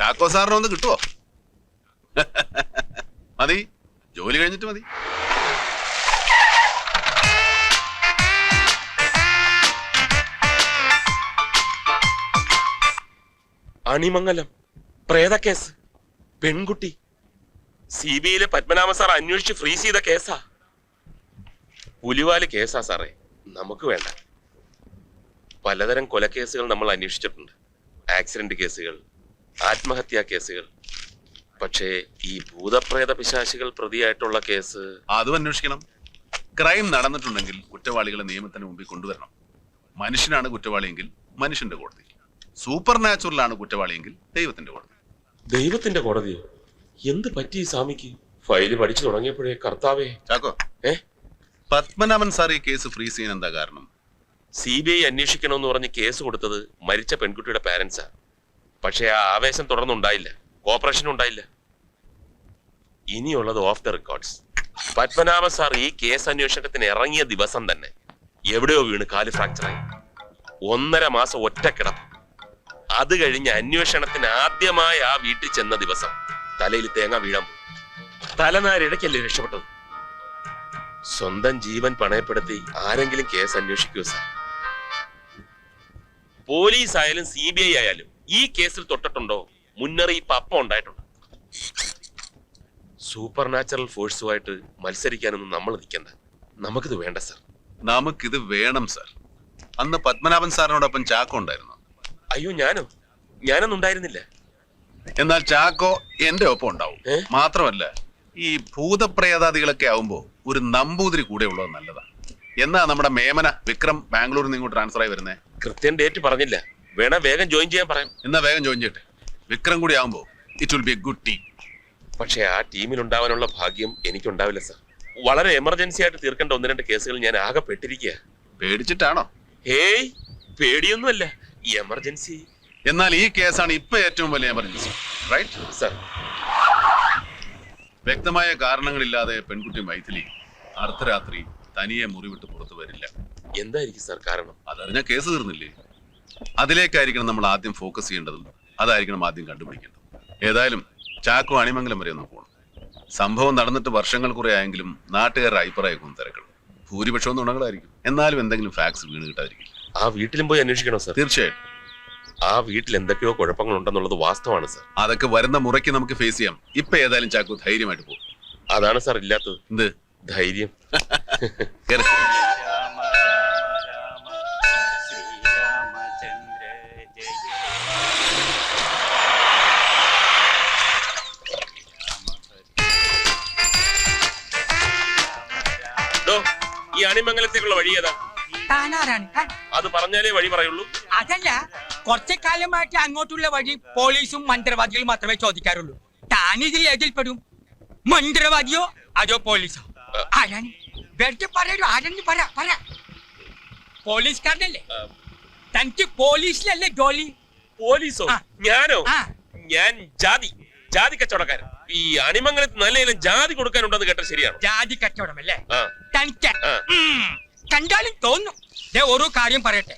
ചാക്കോ സാറിന് ഒന്ന് കിട്ടുവോ? മതി. ജോലി കഴിഞ്ഞിട്ട് മതി. അണിമംഗലം. പ്രേതക്കേസ് പെൺകുട്ടി. സി ബി ഐയിലെ പത്മനാഭ സാർ അന്വേഷിച്ച് ഫ്രീസ് ചെയ്ത കേസാ. പുലിവാൽ കേസാ സാറേ. നമുക്ക് വേണ്ട. പലതരം കൊലക്കേസുകൾ നമ്മൾ അന്വേഷിച്ചിട്ടുണ്ട്. ആക്സിഡന്റ് കേസുകൾ ആത്മഹത്യാ കേസുകൾ. പക്ഷേ ഈ ഭൂതപ്രേത പിശാശികൾ പ്രതിയായിട്ടുള്ള കേസ് അതും അന്വേഷിക്കണം. ക്രൈം നടന്നിട്ടുണ്ടെങ്കിൽ കുറ്റവാളികളെ നിയമത്തിന് മുമ്പിൽ കൊണ്ടുവരണം. മനുഷ്യനാണ് കുറ്റവാളിയെങ്കിൽ മനുഷ്യന്റെ കോടതി. സൂപ്പർ നാച്ചുറലാണ് കുറ്റവാളിയെങ്കിൽ ദൈവത്തിന്റെ കോടതി. ദൈവത്തിന്റെ കോടതി എന്ത് പറ്റി ഈ സ്വാമിക്ക്? ഫയൽ പഠിച്ചു തുടങ്ങിയപ്പോഴേ കർത്താവേ. ചാക്കോ. ഏ? പത്മനാഭൻ സാർ ഈ കേസ് ഫ്രീസ് ചെയ്യാൻ എന്താ കാരണം? സി ബി ഐ അന്വേഷിക്കണമെന്ന് പറഞ്ഞ് കേസ് കൊടുത്തത് മരിച്ച പെൺകുട്ടിയുടെ പാരന്റ്സാ പക്ഷേ ആ ആവേശം തുടർന്നുണ്ടായില്ല. കോപ്പറേഷൻ ഉണ്ടായില്ല. ഇനിയുള്ളത് off the records Padmanabha sir ഈ കേസ് അന്വേഷണത്തിന് ഇറങ്ങിയ ദിവസം തന്നെ എവിടെയോ വീണ് കാൽ ഫ്രാക്ചറായി ഒന്നര മാസം ഒറ്റ കിടപ്പ്. അത് കഴിഞ്ഞ് അന്വേഷണത്തിന് ആദ്യമായി ആ വീട്ടിൽ ചെന്ന ദിവസം തലയിൽ തേങ്ങ വീഴാൻ പോയി. തലനാരിടയ്ക്കല്ലേ രക്ഷപ്പെട്ടത്? സ്വന്തം ജീവൻ പണയപ്പെടുത്തി ആരെങ്കിലും കേസ് അന്വേഷിക്കൂ സാർ പോലീസ് ആയാലും സി ബി ഐ ആയാലും ഈ കേസിൽ തൊട്ടിട്ടുണ്ടോ? മുന്നറിയിപ്പ് അപ്പം ഉണ്ടായിട്ടുണ്ട്. സൂപ്പർ നാച്ചുറൽ ഫോഴ്സുമായിട്ട് മത്സരിക്കാനൊന്നും നമ്മൾ നിൽക്കണ്ട. നമുക്കിത് വേണ്ട സാർ നമുക്കിത് വേണം സാർ അന്ന് പത്മനാഭൻ സാറിനോടൊപ്പം ചാക്കോ ഉണ്ടായിരുന്നു. അയ്യോ ഞാനോ? ഞാനൊന്നും ഉണ്ടായിരുന്നില്ല. എന്നാൽ ചാക്കോ എന്റെ ഒപ്പം ഉണ്ടാവും. ഏ? മാത്രമല്ല ഈ ഭൂതപ്രേതാദികളൊക്കെ ആവുമ്പോ ഒരു നമ്പൂതിരി കൂടെ ഉള്ളത് നല്ലതാണ് എന്നാ നമ്മുടെ മേമന വിക്രം ബാംഗ്ലൂരിൽ നിന്ന് ഇങ്ങോട്ട് ട്രാൻസ്ഫർ ആയി വരുന്നേ? കൃത്യം ഡേറ്റ് പറഞ്ഞില്ല. വേണ വേഗം ജോയിൻ ചെയ്യാൻ പറയാം എന്നാ വേഗം ജോയിൻ ചെയ്യട്ടെ. വിക്രം കൂടി ആവുമ്പോ it will be a good team പക്ഷേ ആ ടീമിൽ ഉണ്ടാവാനുള്ള ഭാഗ്യം എനിക്കുണ്ടാവില്ല സാർ വളരെ എമർജൻസി ആയിട്ട് തീർക്കേണ്ട ഒന്ന് രണ്ട് കേസുകൾ ഞാൻ ആകെ പെട്ടിരിക്കുക പേടിച്ചിട്ടാണോ? ഹേയ് പേടിയൊന്നുമല്ല. എമർജൻസി എന്നാൽ ഈ കേസാണ് ഇപ്പൊ ഏറ്റവും വലിയ എമർജൻസി റൈറ്റ് സാർ വ്യക്തമായ കാരണങ്ങളില്ലാതെ പെൺകുട്ടി മൈഥിലി അർദ്ധരാത്രി തനിയെ മുറിവിട്ട് പുറത്തു വരില്ല. എന്തായിരിക്കും സാർ കാരണം? അതറിഞ്ഞ കേസ് തീർന്നില്ലേ? അതിലേക്കായിരിക്കണം നമ്മൾ ആദ്യം ഫോക്കസ് ചെയ്യേണ്ടത്. അതായിരിക്കണം ആദ്യം കണ്ടുപിടിക്കേണ്ടത്. ഏതായാലും ചാക്കോ അണിമംഗലം വരെ ഒന്ന് പോകണം സംഭവം നടന്നിട്ട് വർഷങ്ങൾ കുറെ ആയെങ്കിലും നാട്ടുകാരുടെ അഭിപ്രായമൊക്കെ തിരക്കണം. ഭൂരിപക്ഷവും നുണകളായിരിക്കും. എന്നാലും എന്തെങ്കിലും ഫാക്സ് വീണ് കിട്ടാതിരിക്കും. ആ വീട്ടിലും പോയി അന്വേഷിക്കണം സാർ തീർച്ചയായിട്ടും ആ വീട്ടിൽ എന്തൊക്കെയോ കുഴപ്പങ്ങളുണ്ടെന്നുള്ളത് വാസ്തവമാണ് സാർ അതൊക്കെ വരുന്ന മുറയ്ക്ക് നമുക്ക് ഫേസ് ചെയ്യാം. ഇപ്പൊ ഏതായാലും ചാക്കോ ധൈര്യമായിട്ട് പോകും. അതാണ് സാർ ഇല്ലാത്തത്. എന്ത്? ധൈര്യം. ഈ അണിമംഗലത്തേക്കുള്ള വഴി ഏതാ? താനാരാണ്? അത് പറഞ്ഞാലേ വഴി പറയുള്ളൂ. അതല്ല കുറച്ചു കാലമായിട്ട് അങ്ങോട്ടുള്ള വഴി പോലീസും മന്ത്രവാദികളും മാത്രമേ ചോദിക്കാറുള്ളൂ. താനിതിൽ ഏതിൽപ്പെടും? പെടും മന്ത്രവാദിയോ അതോ പോലീസോ? ആരാണ്? വെറുതെ പറയൂ ആരെന്ന് പറ പറ. പോലീസുകാരനല്ലേ? തനിക്ക് പോലീസിലല്ലേ ജോലി? പോലീസോ? ആ. ഞാനോ? ആ. ഞാൻ ജാതി ജാതി കച്ചവടക്കാരൻ. ഈ അണിമംഗലത്ത് നല്ല ഇനം ജാതി കൊടുക്കാനുണ്ടെന്ന് കേട്ടത് ശരിയാണ്? ജാതി കച്ചവടമല്ലേ? അല്ലേ തനിക്ക്. കണ്ടാലും തോന്നും. ദേ ഒരു കാര്യം പറയട്ടെ.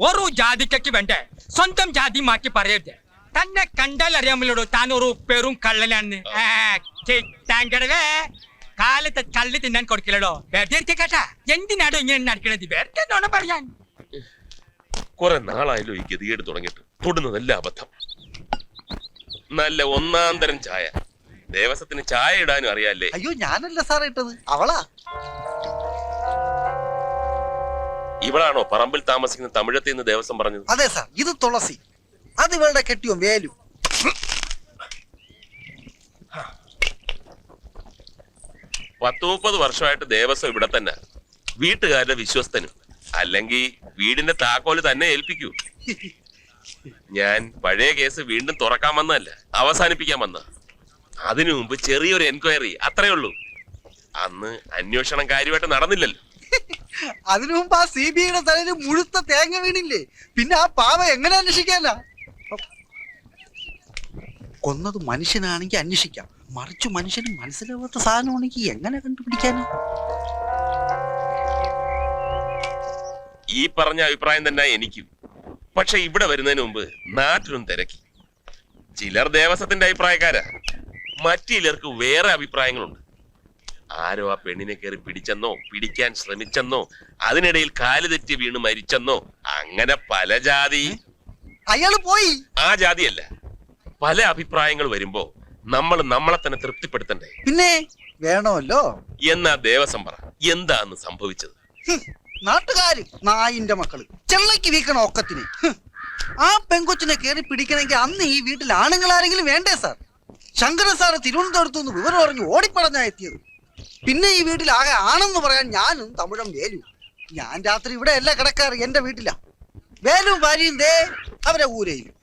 ഓരോ ജാതിക്കയ്ക്ക് വേണ്ടേ? സ്വന്തം ജാതി മാറ്റി പറയരുത്. തന്നെ കണ്ടാൽ അറിയാമല്ലോ താൻ ഒരു പെറും കള്ളനാണെന്ന്. ആ, ചിത്താങ്കടവേ കാലത്ത് കള്ളി തിന്നാൻ വെറുതെ ഇരിക്കെ കേട്ടാ. എന്തിനാടോ ഇങ്ങനെ നടക്കണത്? വെറുതെ നോണ പറയാൻ. കുറെ നാളായല്ലോ ഈ ഗതികേട് തുടങ്ങിയിട്ട്. തൊടുന്നതല്ല അബദ്ധം. നല്ല ഒന്നാം തരം ചായ. ദേവസ്വത്തിന് ചായ ഇടാനും അറിയാല്ലേ? അയ്യോ ഞാനല്ല സാറേ ഇട്ടത്. അവളാ. ഇവളാണോ പറമ്പിൽ താമസിക്കുന്ന തമിഴത്തിൽ നിന്ന് ദേവസ്വം പറഞ്ഞത്? അതെ സാർ. ഇത് തുളസി. അത് ഇവളുടെ കെട്ടിയോ വേലു. പത്ത് മുപ്പത് വർഷമായിട്ട് ദേവസ്വം ഇവിടെ തന്നെ. വീട്ടുകാരുടെ വിശ്വസ്തനും. അല്ലെങ്കിൽ വീടിന്റെ താക്കോൽ തന്നെ ഏൽപ്പിക്കൂ. ഞാൻ പഴയ കേസ് വീണ്ടും തുറക്കാൻ വന്നതല്ല. അവസാനിപ്പിക്കാൻ വന്ന അതിനു മുമ്പ് ചെറിയൊരു എൻക്വയറി അത്രേ ഉള്ളൂ. അന്ന് അന്വേഷണം കാര്യമായിട്ട് നടന്നില്ലല്ലോ. അതിനു മുമ്പ് ആ സി ബി ഐയുടെ തലയിൽ മുഴുത്ത തേങ്ങ വീണില്ലേ? പിന്നെ ആ പാവ എങ്ങനെ അന്വേഷിക്കാനാ? കൊന്നത് മനുഷ്യനാണെങ്കിൽ അന്വേഷിക്കാം. മറിച്ച് മനുഷ്യന് മനസ്സിലാവാത്ത സാധനമാണെങ്കിൽ എങ്ങനെ കണ്ടുപിടിക്കാനാ? ഈ പറഞ്ഞ അഭിപ്രായം തന്നെ എനിക്കും. പക്ഷെ ഇവിടെ വരുന്നതിന് മുമ്പ് നാട്ടിലും തിരക്കി. ചിലർ ദേവസ്വത്തിന്റെ അഭിപ്രായക്കാരാ. മറ്റു ചിലർക്ക് വേറെ അഭിപ്രായങ്ങളുണ്ട്. ആരോ ആ പെണ്ണിനെ കയറി പിടിച്ചെന്നോ പിടിക്കാൻ ശ്രമിച്ചെന്നോ അതിനിടയിൽ കാൽ തെറ്റി വീണ് മരിച്ചെന്നോ അങ്ങനെ പല ജാതി. അയാൾ പോയി. ആ ജാതിയല്ല. പല അഭിപ്രായങ്ങൾ വരുമ്പോ നമ്മൾ നമ്മളെ തന്നെ തൃപ്തിപ്പെടുത്തണ്ടേ? പിന്നെ വേണമല്ലോ. എന്നാ ദേവസ്വം പറ എന്താന്ന് സംഭവിച്ചത്? നാട്ടുകാര് നായിന്റെ മക്കൾ ചെള്ളയ്ക്ക് വീക്കണ ഒക്കത്തിന്. ആ പെങ്കൊച്ചിനെ കയറി പിടിക്കണമെങ്കിൽ അന്ന് ഈ വീട്ടിൽ ആണുങ്ങൾ ആരെങ്കിലും വേണ്ടേ സാർ? ശങ്കരൻ സാറ് തിരുവനന്തപുരത്ത് നിന്ന് വിവരം അറിഞ്ഞു ഓടിപ്പടഞ്ഞാ എത്തിയത്. പിന്നെ ഈ വീട്ടിൽ ആകെ ആണെന്ന് പറയാൻ ഞാനും തമിഴം വേലു. ഞാൻ രാത്രി ഇവിടെ അല്ല കിടക്കാറ് എന്റെ വീട്ടിലാ. വേലും ഭാര്യയും ദേ അവരെ ഊരയിലും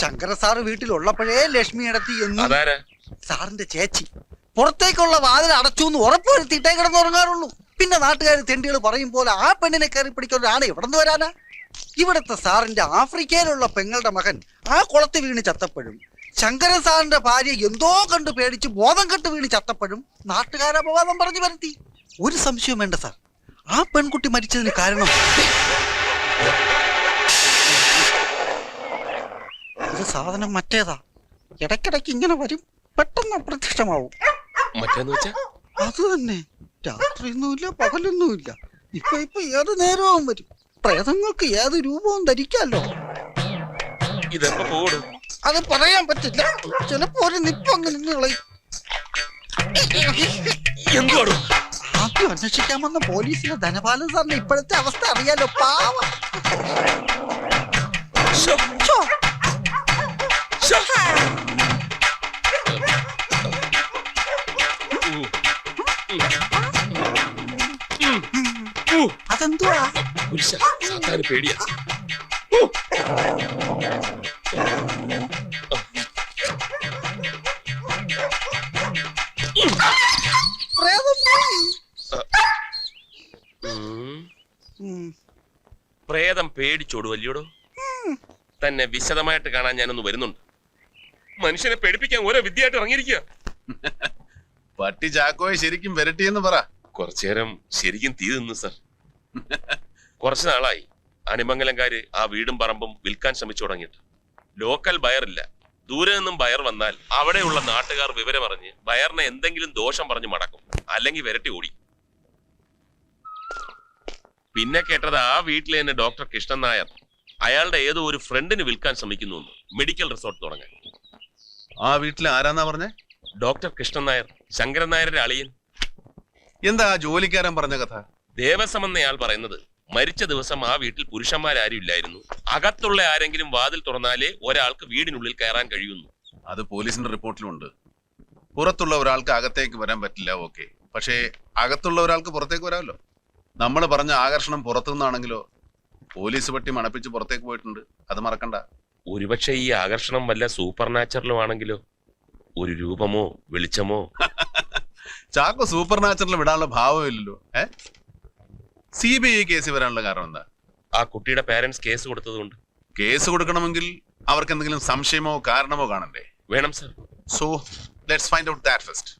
ശങ്കര സാറ് വീട്ടിലുള്ളപ്പോഴേ ലക്ഷ്മി ഇടത്തി എന്ന് സാറിന്റെ ചേച്ചി. പുറത്തേക്കുള്ള വാതിൽ അടച്ചു എന്ന് ഉറപ്പുവരുത്തിയിട്ടേ കിടന്നുറങ്ങാറുള്ളൂ. പിന്നെ നാട്ടുകാർ തെണ്ടികൾ പറയും പോലെ ആ പെണ്ണിനെ കയറി പിടിക്കുന്ന ഒരാണ് എവിടെ നിന്ന് വരാനാ? ഇവിടുത്തെ സാറിന്റെ ആഫ്രിക്കയിലുള്ള പെങ്ങളുടെ മകൻ ആ കുളത്ത് വീണ് ചത്തപ്പോഴും ശങ്കരൻ സാറിന്റെ ഭാര്യ എന്തോ കണ്ട് പേടിച്ച് ബോധം കെട്ട് വീണ് ചത്തപ്പോഴും നാട്ടുകാരെ ബോധം പറഞ്ഞു വരുത്തി ഒരു സംശയം വേണ്ട സാർ. ആ പെൺകുട്ടി മരിച്ചതിന് കാരണം ഇത് സാധനം മറ്റേതാ. ഇടയ്ക്കിടയ്ക്ക് ഇങ്ങനെ വരും. പെട്ടെന്ന് അപ്രത്യക്ഷമാവും. മറ്റേന്ന് വെച്ചാ? അത് തന്നെ. രാത്രിയൊന്നുമില്ല പകലൊന്നുമില്ല. ഇപ്പൊ ഇപ്പൊ ഏത് നേരവും വരും. പ്രേതങ്ങൾക്ക് ഏത് രൂപവും ധരിക്കാലോ ഇതെപ്പോ പോടും അത് പറയാൻ പറ്റില്ല. ചിലപ്പോ ഒരു നിപ്പങ്ങനെ എന്തുവാടും? ആദ്യം അന്വേഷിക്കാൻ വന്ന പോലീസിലെ ധനപാലൻ സാറിന്റെ ഇപ്പോഴത്തെ അവസ്ഥ അറിയാലോ പാവ. അതെന്തുവാ? പേടിയാ. ഉം. പേടിച്ചോടു വല്യോടോ തന്നെ വിശദമായിട്ട് കാണാൻ ഞാനൊന്ന് വരുന്നുണ്ട്. മനുഷ്യനെ പേടിപ്പിക്കാൻ ഓരോ വിദ്യയായിട്ട് ഇറങ്ങിയിരിക്കുക. പട്ടി ചാക്കോയെ ശരിക്കും വരട്ടിയെന്ന് പറ. കുറച്ചു നേരം ശരിക്കും തീ തിന്നു സർ. കുറച്ചു നാളായി അണിമംഗലംകാര് ആ വീടും പറമ്പും വിൽക്കാൻ ശ്രമിച്ചു തുടങ്ങിയിട്ട്. ലോക്കൽ ബയറില്ല. ദൂരെ നിന്നും ബയർ വന്നാൽ അവിടെയുള്ള നാട്ടുകാർ വിവരമറിഞ്ഞ് ബയറിനെ എന്തെങ്കിലും ദോഷം പറഞ്ഞ് മടക്കും. അല്ലെങ്കിൽ വിരട്ടി ഓടി. പിന്നെ കേട്ടത് ആ വീട്ടിലെ തന്നെ ഡോക്ടർ കൃഷ്ണൻ നായർ. അയാളുടെ ഏതോ ഒരു ഫ്രണ്ടിന് വിൽക്കാൻ ശ്രമിക്കുന്നു. മെഡിക്കൽ റിസോർട്ട് തുടങ്ങാൻ. ആ വീട്ടിൽ ആരാന്നാ പറഞ്ഞേ? ഡോക്ടർ കൃഷ്ണൻ നായർ ശങ്കരൻ നായരുടെ അളിയൻ. എന്താ ആ ജോലിക്കാരൻ പറഞ്ഞ കഥ? ദേവസ്വം എന്നയാൾ പറയുന്നത് മരിച്ച ദിവസം ആ വീട്ടിൽ പുരുഷന്മാരാരും ഇല്ലായിരുന്നു. അകത്തുള്ള ആരെങ്കിലും വാതിൽ തുറന്നാലേ ഒരാൾക്ക് വീടിനുള്ളിൽ കയറാൻ കഴിയുന്നു. അത് പോലീസിന്റെ റിപ്പോർട്ടിലുണ്ട് പുറത്തുള്ള ഒരാൾക്ക് അകത്തേക്ക് വരാൻ പറ്റില്ല ഓക്കെ പക്ഷേ അകത്തുള്ള ഒരാൾക്ക് പുറത്തേക്ക് വരാമല്ലോ. നമ്മൾ പറഞ്ഞ ആകർഷണം പുറത്തുനിന്നാണെങ്കിലോ പോലീസ് പട്ടി മണപ്പിച്ച് പുറത്തേക്ക് പോയിട്ടുണ്ട്. അത് മറക്കണ്ട. ഒരുപക്ഷെ ഈ ആകർഷണം വല്ല സൂപ്പർ നാച്ചുറലും ആണെങ്കിലോ? ഒരു രൂപമോ വെളിച്ചമോ? ചാക്കോ സൂപ്പർ നാച്ചുറൽ വിടാനുള്ള ഭാവമില്ലല്ലോ ഏ? സി ബി ഐ കേസ് വരാനുള്ള കാരണം എന്താ? ആ കുട്ടിയുടെ പാരന്റ്സ് കേസ് കൊടുത്തതുകൊണ്ട്. കേസ് കൊടുക്കണമെങ്കിൽ അവർക്ക് എന്തെങ്കിലും സംശയമോ കാരണമോ കാണണ്ടേ? വേണം sir so let's find out that first